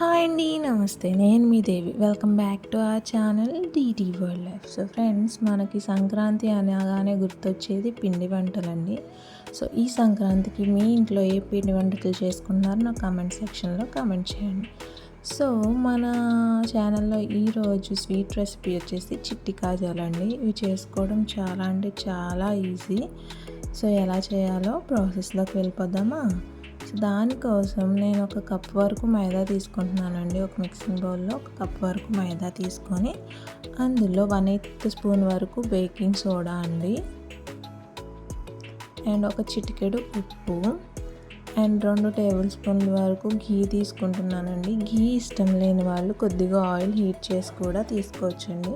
Hi అండి నమస్తే. నేను మీ దేవి. వెల్కమ్ బ్యాక్ టు ఆ channel DT world life so friends మనకి సంక్రాంతి అనగానే గుర్తొచ్చేది పిండి వంటలండి. సో ఈ సంక్రాంతికి మీ ఇంట్లో ఏ పిండి వంటలు చేసుకున్నారో నా కామెంట్ సెక్షన్లో కామెంట్ చేయండి. సో మన ఛానల్లో ఈరోజు స్వీట్ రెసిపీ వచ్చేసి చిట్టి కాజాలండి. ఇవి చేసుకోవడం చాలా అంటే చాలా ఈజీ సో ఎలా చేయాలో ప్రాసెస్లోకి వెళ్ళిపోదామా? సో దానికోసం నేను ఒక కప్ వరకు మైదా తీసుకుంటున్నానండి. ఒక మిక్సింగ్ బౌల్లో ఒక కప్ వరకు మైదా తీసుకొని అందులో వన్ ఎయిత్ స్పూన్ వరకు బేకింగ్ సోడా అండి. అండ్ ఒక చిటికెడు ఉప్పు. అండ్ రెండు టేబుల్ స్పూన్ల వరకు ఘీ తీసుకుంటున్నానండి. ఘీ ఇష్టం లేని వాళ్ళు కొద్దిగా ఆయిల్ హీట్ చేసి కూడా తీసుకోవచ్చండి.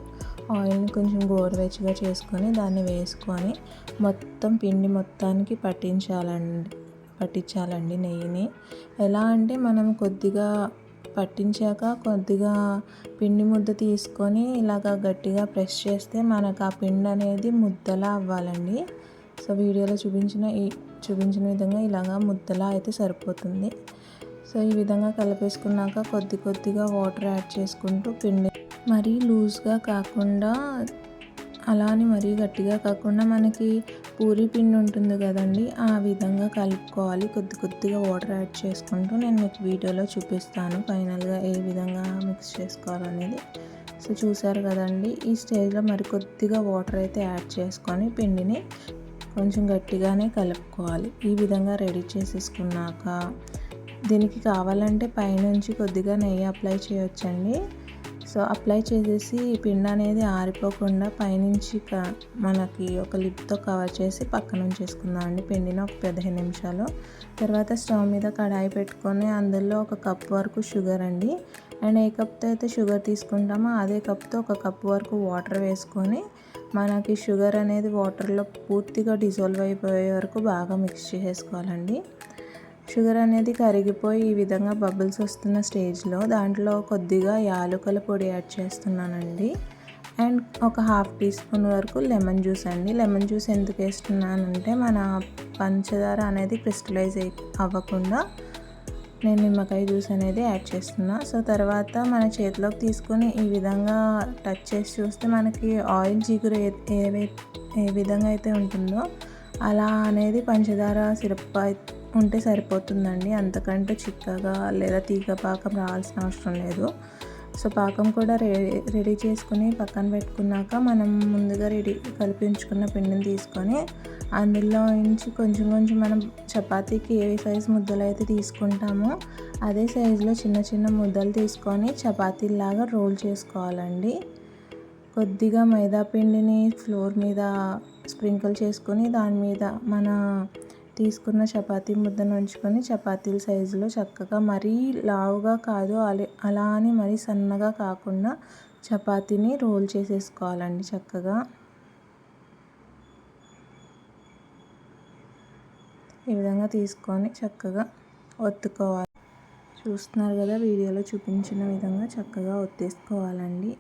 ఆయిల్ని కొంచెం గోరువెచ్చగా చేసుకొని దాన్ని వేసుకొని మొత్తం పిండి మొత్తానికి పట్టించాలండి. పట్టించాలండి నెయ్యిని. ఎలా అంటే మనం కొద్దిగా పట్టించాక కొద్దిగా పిండి ముద్ద తీసుకొని ఇలాగ గట్టిగా ప్రెస్ చేస్తే మనకు ఆ పిండి అనేది ముద్దలా అవ్వాలండి. సో వీడియోలో చూపించిన ఈ చూపించిన విధంగా ఇలాగా ముద్దలా అయితే సరిపోతుంది. సో ఈ విధంగా కలిపేసుకున్నాక కొద్ది కొద్దిగా వాటర్ యాడ్ చేసుకుంటూ పిండి మరీ లూజ్గా కాకుండా అలా అని మరీ గట్టిగా కాకుండా మనకి పూరి పిండి ఉంటుంది కదండి ఆ విధంగా కలుపుకోవాలి. కొద్ది కొద్దిగా వాటర్ యాడ్ చేసుకుంటూ నేను మీకు వీడియోలో చూపిస్తాను ఫైనల్గా ఏ విధంగా మిక్స్ చేసుకోవాలనేది. సో చూసారు కదండి ఈ స్టేజ్లో మరి కొద్దిగా వాటర్ అయితే యాడ్ చేసుకొని పిండిని కొంచెం గట్టిగానే కలుపుకోవాలి. ఈ విధంగా రెడీ చేసేసుకున్నాక దీనికి కావాలంటే పైనుంచి కొద్దిగా నెయ్యి అప్లై చేయొచ్చండి. సో అప్లై చేసేసి పిండి అనేది ఆరిపోకుండా పైనుంచి మనకి ఒక లిప్తో కవర్ చేసి పక్కన ఉంచేసుకుందాం అండి. పిండిని ఒక పదిహేను నిమిషాలు. తర్వాత స్టవ్ మీద కడాయి పెట్టుకొని అందులో ఒక కప్ వరకు షుగర్ అండి. అండ్ ఏ కప్తో అయితే షుగర్ తీసుకుంటామో అదే కప్తో ఒక కప్ వరకు వాటర్ వేసుకొని మనకి షుగర్ అనేది వాటర్లో పూర్తిగా డిజాల్వ్ అయిపోయే వరకు బాగా మిక్స్ చేసేసుకోవాలండి. షుగర్ అనేది కరిగిపోయి ఈ విధంగా బబుల్స్ వస్తున్న స్టేజ్లో దాంట్లో కొద్దిగా యాలకుల పొడి యాడ్ చేస్తున్నానండి. అండ్ ఒక హాఫ్ టీ స్పూన్ వరకు లెమన్ జ్యూస్ అండి. లెమన్ జ్యూస్ ఎందుకు వేస్తున్నానంటే మన పంచదార అనేది క్రిస్టలైజ్ అవ్వకుండా నేను నిమ్మకాయ జ్యూస్ అనేది యాడ్ చేస్తున్నా. సో తర్వాత మన చేతిలోకి తీసుకొని ఈ విధంగా టచ్ చేసి చూస్తే మనకి ఆయిల్ జిగురు ఏ ఏ విధంగా అయితే ఉంటుందో అలా అనేది పంచదార సిరప్ ఉంటే సరిపోతుందండి. అంతకంటే చిక్కగా లేదా తీగ పాకం రావాల్సిన అవసరం లేదు. సో పాకం కూడా రెడీ రెడీ చేసుకుని పక్కన పెట్టుకున్నాక మనం ముందుగా రెడీ కలిపించుకున్న పిండిని తీసుకొని అందులో నుంచి కొంచెం కొంచెం మనం చపాతీకి ఏ సైజు ముద్దలు అయితే తీసుకుంటామో అదే సైజులో చిన్న చిన్న ముద్దలు తీసుకొని చపాతీలాగా రోల్ చేసుకోవాలండి. కొద్దిగా మైదా పిండిని ఫ్లోర్ మీద స్ప్రింకిల్ చేసుకొని దాని మీద మన తీసుకున్న చపాతీ ముద్దను ఉంచుకొని చపాతీల సైజులో చక్కగా మరీ లావుగా కాదు అలా అని మరీ సన్నగా కాకుండా చపాతీని రోల్ చేసేసుకోవాలండి చక్కగా. ఈ విధంగా తీసుకొని చక్కగా ఒత్తుకోవాలి. చూస్తున్నారు కదా వీడియోలో చూపించిన విధంగా చక్కగా ఒత్తేసుకోవాలండి.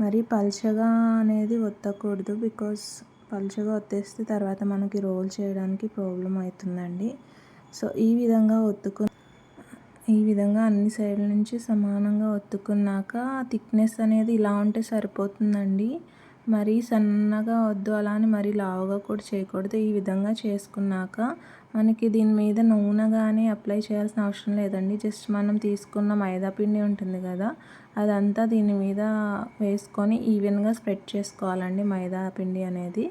మరి పల్చగా అనేది ఒత్తకూడదు బికాస్ పలుచగా వచ్చేస్తే తర్వాత మనకి రోల్ చేయడానికి ప్రాబ్లం అవుతుందండి సో ఈ విధంగా ఒత్తుకు ఈ విధంగా అన్ని సైడ్ల నుంచి సమానంగా ఒత్తుకున్నాక థిక్నెస్ అనేది ఇలా ఉంటే సరిపోతుందండి. మరీ సన్నగా వద్దు అలా అని మరీ లావుగా కూడా చేయకూడదు. ఈ విధంగా చేసుకున్నాక మనకి దీని మీద నూనె కానీ అప్లై చేయాల్సిన అవసరం లేదండి. జస్ట్ మనం తీసుకున్న మైదా పిండి ఉంటుంది కదా అదంతా దీని మీద వేసుకొని ఈవెన్గా స్ప్రెడ్ చేసుకోవాలండి మైదా పిండి అనేది.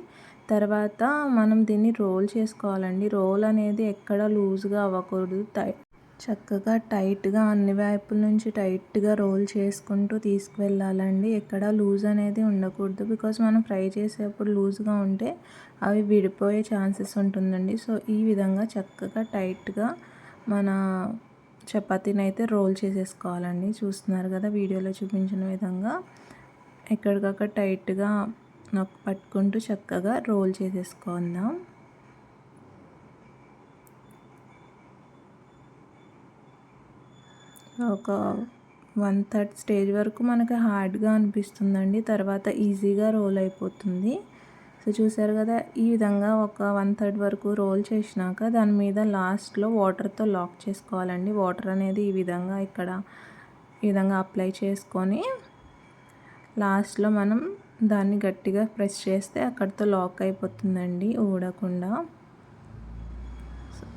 తర్వాత మనం దీన్ని రోల్ చేసుకోవాలండి. రోల్ అనేది ఎక్కడ లూజ్గా అవ్వకూడదు. చక్కగా టైట్గా అన్ని వైపుల నుంచి టైట్గా రోల్ చేసుకుంటూ తీసుకువెళ్ళాలండి. ఎక్కడ లూజ్ అనేది ఉండకూడదు. బికాస్ మనం ఫ్రై చేసేప్పుడు లూజ్గా ఉంటే అవి విడిపోయే ఛాన్సెస్ ఉంటుందండి. సో ఈ విధంగా చక్కగా టైట్గా మన చపాతీని అయితే రోల్ చేసేసుకోవాలండి. చూస్తున్నారు కదా వీడియోలో చూపించిన విధంగా. ఎక్కడికక్కడ టైట్గా పట్టుకుంటూ చక్కగా రోల్ చేసేసుకుందాం. ఒక వన్ థర్డ్ స్టేజ్ వరకు మనకి హార్డ్గా అనిపిస్తుందండి. తర్వాత ఈజీగా రోల్ అయిపోతుంది. సో చూసారు కదా ఈ విధంగా ఒక వన్ థర్డ్ వరకు రోల్ చేసినాక దాని మీద లాస్ట్లో వాటర్తో లాక్ చేసుకోవాలండి. వాటర్ అనేది ఈ విధంగా ఇక్కడ ఈ విధంగా అప్లై చేసుకొని లాస్ట్లో మనం దాన్ని గట్టిగా ప్రెస్ చేస్తే అక్కడితో లాక్ అయిపోతుందండి ఊడకుండా.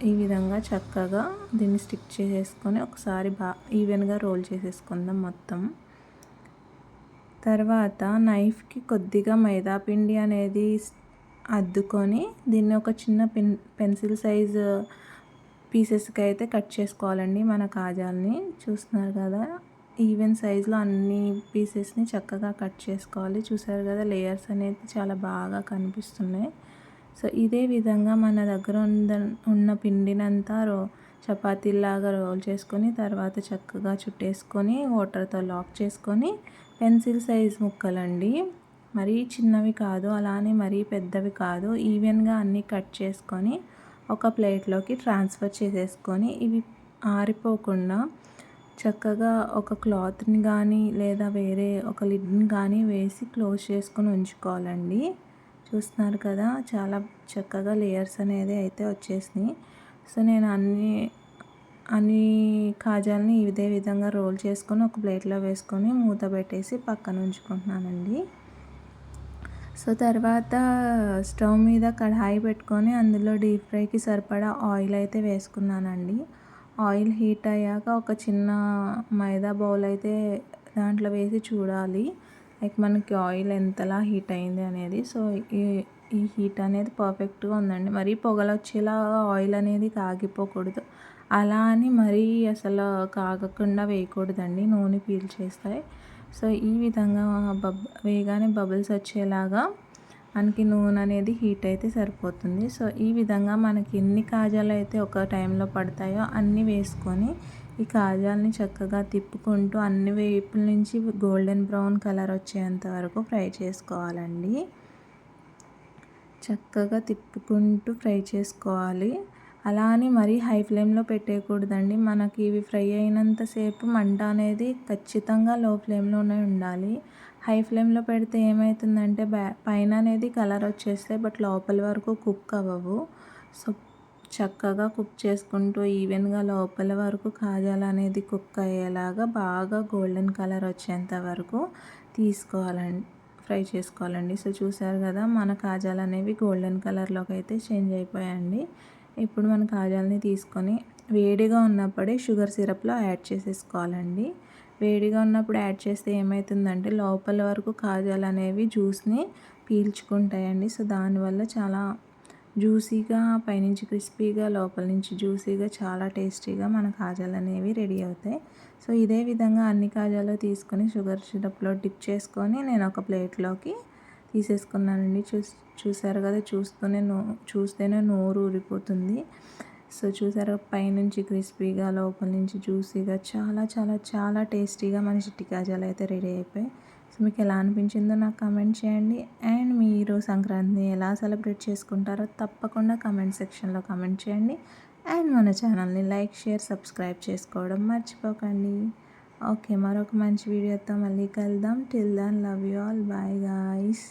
ఈ విధంగా చక్కగా దీన్ని స్టిక్ చేసేసుకొని ఒకసారి బా ఈవెన్గా రోల్ చేసేసుకుందాం మొత్తం. తర్వాత నైఫ్కి కొద్దిగా మైదా పిండి అనేది అద్దుకొని దీన్ని ఒక చిన్న పెన్ పెన్సిల్ సైజ్ పీసెస్కి అయితే కట్ చేసుకోవాలండి మన కాజాల్ని. చూస్తున్నారు కదా ఈవెన్ సైజులో అన్ని పీసెస్ని చక్కగా కట్ చేసుకోవాలి. చూసారు కదా లేయర్స్ అనేది చాలా బాగా కనిపిస్తున్నాయి. సో ఇదే విధంగా మన దగ్గర ఉన్న ఉన్న పిండినంతా రో చపాతీలాగా రోల్ చేసుకొని తర్వాత చక్కగా చుట్టేసుకొని వాటర్తో లాక్ చేసుకొని పెన్సిల్ సైజ్ ముక్కలండి. మరీ చిన్నవి కాదు అలానే మరీ పెద్దవి కాదు. ఈవెన్గా అన్నీ కట్ చేసుకొని ఒక ప్లేట్లోకి ట్రాన్స్ఫర్ చేసేసుకొని ఇవి ఆరిపోకుండా చక్కగా ఒక క్లాత్ని కానీ లేదా వేరే ఒక లిడ్ని కానీ వేసి క్లోజ్ చేసుకొని ఉంచుకోవాలండి. చూస్తున్నారు కదా చాలా చక్కగా లేయర్స్ అనేది అయితే వచ్చేసినాయి. సో నేను అన్ని అన్ని కాజాలని ఇదే విధంగా రోల్ చేసుకొని ఒక ప్లేట్లో వేసుకొని మూత పెట్టేసి పక్కన ఉంచుకుంటున్నానండి. సో తర్వాత స్టవ్ మీద కడాయి పెట్టుకొని అందులో డీప్ ఫ్రైకి సరిపడా ఆయిల్ అయితే వేసుకున్నానండి. ఆయిల్ హీట్ అయ్యాక ఒక చిన్న మైదా బౌల్ అయితే దాంట్లో వేసి చూడాలి. లైక్ మనకి ఆయిల్ ఎంతలా హీట్ అయింది అనేది. సో ఈ ఈ హీట్ అనేది పర్ఫెక్ట్గా ఉందండి. మరీ పొగలు వచ్చేలా ఆయిల్ అనేది కాగిపోకూడదు అలా అని మరీ అసలు కాగకుండా వేయకూడదండి. నూనె పీల్చేస్తాయి. సో ఈ విధంగా బబ్ వేయగానే బబుల్స్ వచ్చేలాగా మనకి నూనె అనేది హీట్ అయితే సరిపోతుంది. సో ఈ విధంగా మనకి ఎన్ని కాజాలు అయితే ఒక టైంలో పడతాయో అన్నీ వేసుకొని ఈ కాజాలని చక్కగా తిప్పుకుంటూ అన్ని వైపుల నుంచి గోల్డెన్ బ్రౌన్ కలర్ వచ్చేంత వరకు ఫ్రై చేసుకోవాలండి. చక్కగా తిప్పుకుంటూ ఫ్రై చేసుకోవాలి. అలా అని మరీ హై ఫ్లేమ్లో పెట్టేయకూడదండి. మనకి ఇవి ఫ్రై అయినంతసేపు మంట అనేది ఖచ్చితంగా లో ఫ్లేమ్లోనే ఉండాలి. హై ఫ్లేమ్లో పెడితే ఏమవుతుందంటే బ్యా పైన అనేది కలర్ వచ్చేస్తే బట్ లోపల వరకు కుక్ అవ్వవు. సో చక్కగా కుక్ చేసుకుంటూ ఈవెన్గా లోపల వరకు కాజాలు అనేది కుక్ అయ్యేలాగా బాగా గోల్డెన్ కలర్ వచ్చేంత వరకు తీసుకోవాలండి ఫ్రై చేసుకోవాలండి. సో చూసారు కదా మన కాజాలు అనేవి గోల్డెన్ కలర్లోకి అయితే చేంజ్ అయిపోయాయండి. ఇప్పుడు మన కాజాలని తీసుకొని వేడిగా ఉన్నప్పుడే షుగర్ సిరప్లో యాడ్ చేసేసుకోవాలండి. వేడిగా ఉన్నప్పుడు యాడ్ చేస్తే ఏమవుతుందంటే లోపల వరకు కాజాలు అనేవి జ్యూస్ని పీల్చుకుంటాయండి. సో దానివల్ల చాలా జ్యూసీగా పైనుంచి క్రిస్పీగా లోపల నుంచి జ్యూసీగా చాలా టేస్టీగా మన కాజాలు అనేవి రెడీ అవుతాయి. సో ఇదే విధంగా అన్ని కాజాలు తీసుకొని షుగర్ సిరప్లో డిప్ చేసుకొని నేను ఒక ప్లేట్లోకి తీసేసుకున్నానండి. చూ చూసారు కదా చూస్తూనే నో చూస్తేనే నోరు ఊరిపోతుంది. సో చూసారు పైనుంచి క్రిస్పీగా లోపల నుంచి జ్యూసీగా చాలా చాలా చాలా టేస్టీగా మన చిట్టి కాజాలు అయితే రెడీ అయిపోయాయి. సో మీకు ఎలా అనిపించిందో నాకు కమెంట్ చేయండి. అండ్ మీరు సంక్రాంతిని ఎలా సెలబ్రేట్ చేసుకుంటారో తప్పకుండా కమెంట్ సెక్షన్లో కమెంట్ చేయండి. అండ్ మన ఛానల్ని లైక్ షేర్ సబ్స్క్రైబ్ చేసుకోవడం మర్చిపోకండి. ఓకే మరొక మంచి వీడియోతో మళ్ళీ కలుద్దాం. Till then love you all. Bye guys.